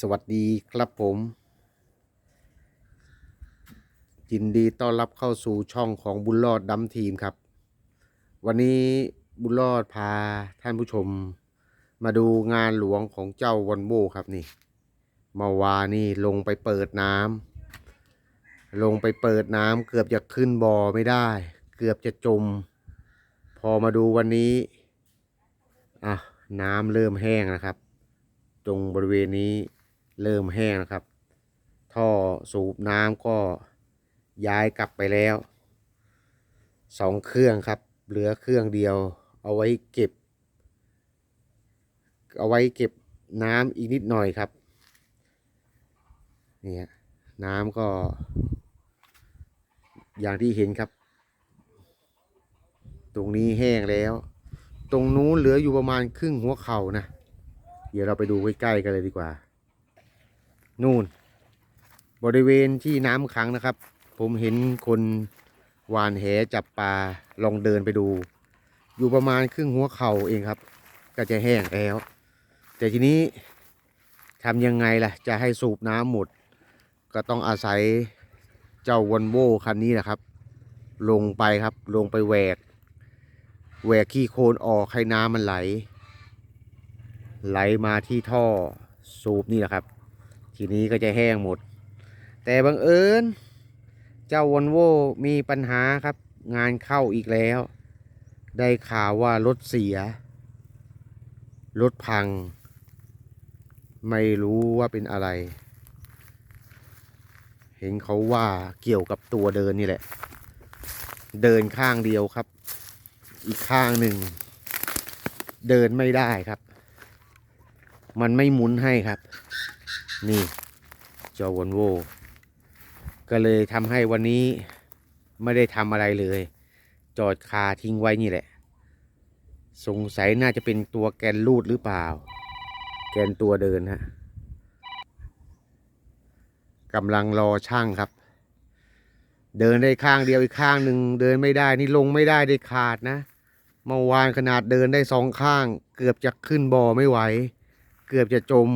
สวัสดีครับผม ยินดีต้อนรับเข้าสู่ช่องของบุญรอดดัมทีมครับ วันนี้บุญรอดพาท่านผู้ชม มาดูงานหลวงของเจ้าวอนโบครับนี่เมาวานนี่ลงไปเปิดน้ำลงไปเปิดน้ำเกือบจะขึ้นบ่อไม่ได้ เกือบจะจม พอมาดูวันนี้อะน้ำเริ่มแห้งนะครับ ตรงบริเวณนี้ เริ่มแห้งนะครับ ท่อสูบน้ำก็ย้ายกลับไปแล้วสองเครื่องครับ เหลือเครื่องเดียว เอาไว้เก็บ เอาไว้เก็บน้ำอีกนิดหน่อยครับนี่น้ำก็ อย่างที่เห็นครับ ตรงนี้แห้งแล้ว ตรงนู้นเหลืออยู่ประมาณครึ่งหัวเข่านะ เดี๋ยวเราไปดูใกล้ๆกันเลยดีกว่า นู่น บริเวณที่น้ำขังนะครับ ผมเห็นคนหวานแหจับปลาลองเดินไปดู อยู่ประมาณครึ่งหัวเข่าเองครับ ก็จะแห้งแล้ว แต่ทีนี้ทำยังไงล่ะ จะให้สูบน้ำหมด ก็ต้องอาศัยเจ้าวอนโวคันนี้แหละครับ ลงไปครับลงไปแหวกแหวกขี้โคลนออกให้น้ำมันไหล ไหลมาที่ท่อสูบนี่แหละครับ ทีนี้ก็จะแห้งหมด แต่บังเอิญเจ้าวอนโวมีปัญหาครับ งานเข้าอีกแล้ว ได้ข่าวว่ารถเสีย รถพัง ไม่รู้ว่าเป็นอะไร เห็นเขาว่าเกี่ยวกับตัวเดินนี่แหละ เดินข้างเดียวครับ อีกข้างหนึ่ง เดินไม่ได้ครับ มันไม่หมุนให้ครับ นี่จอวอนโวก็เลยทำให้วันนี้ไม่ได้ทำอะไรเลย จอดคาทิ้งไว้นี่แหละ สงสัยน่าจะเป็นตัวแกนรูดหรือเปล่า แกนตัวเดินฮะกำลังรอช่างครับ เดินได้ข้างเดียวอีกข้างหนึ่งเดินไม่ได้นี่ลงไม่ได้ได้ขาดนะเมื่อวานขนาดเดินได้สองข้าง เกือบจะขึ้นบ่อไม่ไหว เกือบจะจม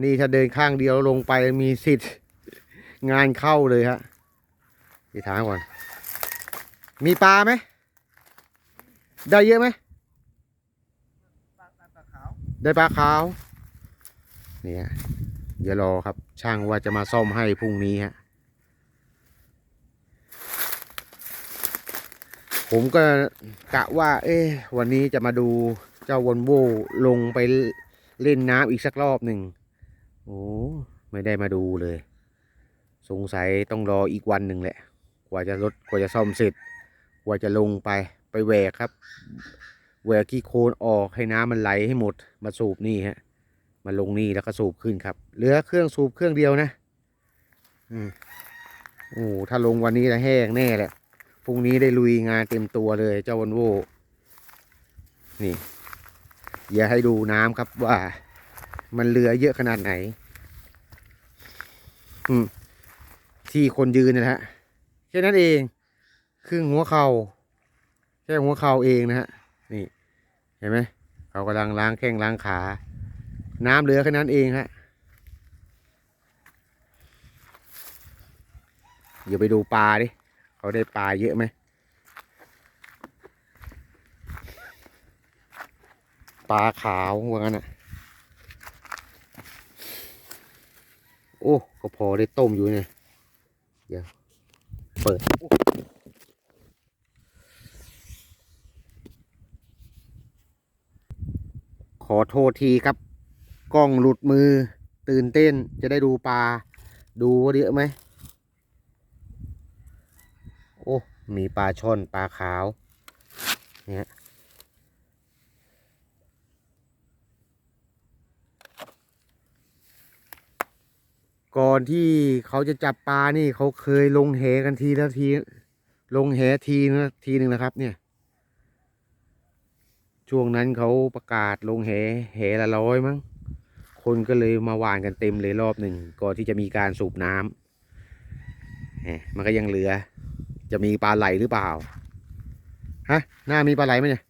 นี่ถ้าเดินข้างเดียวลงไปมีสิทธิ์งานเข้าเลยฮะไปถามก่อน มีปลาไหม ได้เยอะไหมได้ปลาขาวเนี่ยเดี๋ยวรอครับ ช่างว่าจะมาซ่อมให้พรุ่งนี้ฮะ ผมก็กะว่า เอ๊ะวันนี้จะมาดูเจ้าวอนโวลงไปเล่นน้ำอีกสักรอบหนึ่ง โอ้ไม่ได้มาดูเลย สงสัยต้องรออีกวันหนึ่งแหละ กว่าจะรถกว่าจะซ่อมเสร็จ กว่าจะลงไปไปแหวกครับแหวกขี้โคลนออกให้น้ำมันไหลให้หมดมาสูบนี่ฮะมาลงนี่แล้วก็สูบขึ้นครับ เหลือเครื่องสูบเครื่องเดียวนะ อืมโอ้ถ้าลงวันนี้จะแห้งแน่แหละพรุ่งนี้ได้ลุยงานเต็มตัวเลยเจ้าวันโวนี่ อย่าให้ดูน้ำครับว่า มันเหลือเยอะขนาดไหน อืม ที่คนยืนนะฮะแค่นั้นเอง ครึ่งหัวเข่าแค่หัวเข่าเองนะฮะ นี่ เห็นไหมเขากำลังล้างแข้งล้างขา น้ำเหลือแค่นั้นเองฮะ เดี๋ยวไปดูปลาดิ เขาได้ปลาเยอะไหม ปลาขาวว่างั้นอะ โอ้ก็พอได้ต้มอยู่เนี่ยเดี๋ยวเปิดขอโทษทีครับ กล้องหลุดมือตื่นเต้นจะได้ดูปลา ดูว่าเยอะไหม โอ้ มีปลาช่อนปลาขาว เนี่ย ก่อนที่เขาจะจับปลานี่เขาเคยลงแหกันทีละที ลงแหทีนะทีหนึ่งนะครับ เนี่ย ช่วงนั้นเขาประกาศลงแหแหละร้อยมั้งคนก็เลยมาหวานกันเต็มเลยรอบหนึ่งก่อนที่จะมีการสูบน้ำมันก็ยังเหลือ จะมีปลาไหลหรือเปล่าฮะหน้ามีปลาไหลไหมเนี่ย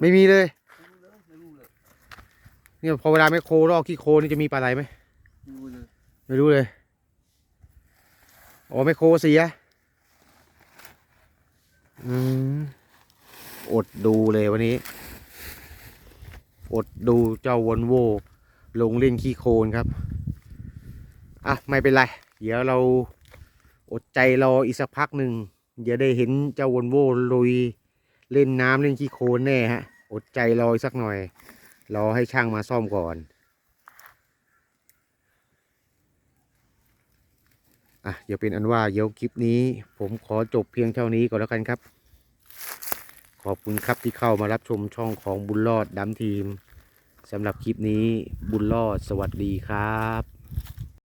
ไม่มีเลยเนี่ยพอเวลาแมคโครลอกขี้โคนี่จะมีปลาไหลไหม ไม่รู้เลยโอ๋อแมคโครเสียอืมอดดูเลยวันนี้ อดดูเจ้าวอลโวลงเล่นขี้โคลนครับ อะ ไม่เป็นไร เดี๋ยวเราอดใจรออีกสักพักหนึ่ง เดี๋ยวได้เห็นเจ้าวอลโวลุยเล่นน้ำเล่นขี้โคลนแน่ฮะ อดใจรออีกสักหน่อย รอให้ช่างมาซ่อมก่อน อะเดี๋ยวเป็นอันว่าเดี๋ยวคลิปนี้ ผมขอจบเพียงเท่านี้ก่อนแล้วกันครับ ขอบคุณครับที่เข้ามารับชมช่องของบุญรอดดำทีมสำหรับคลิปนี้บุญรอดสวัสดีครับ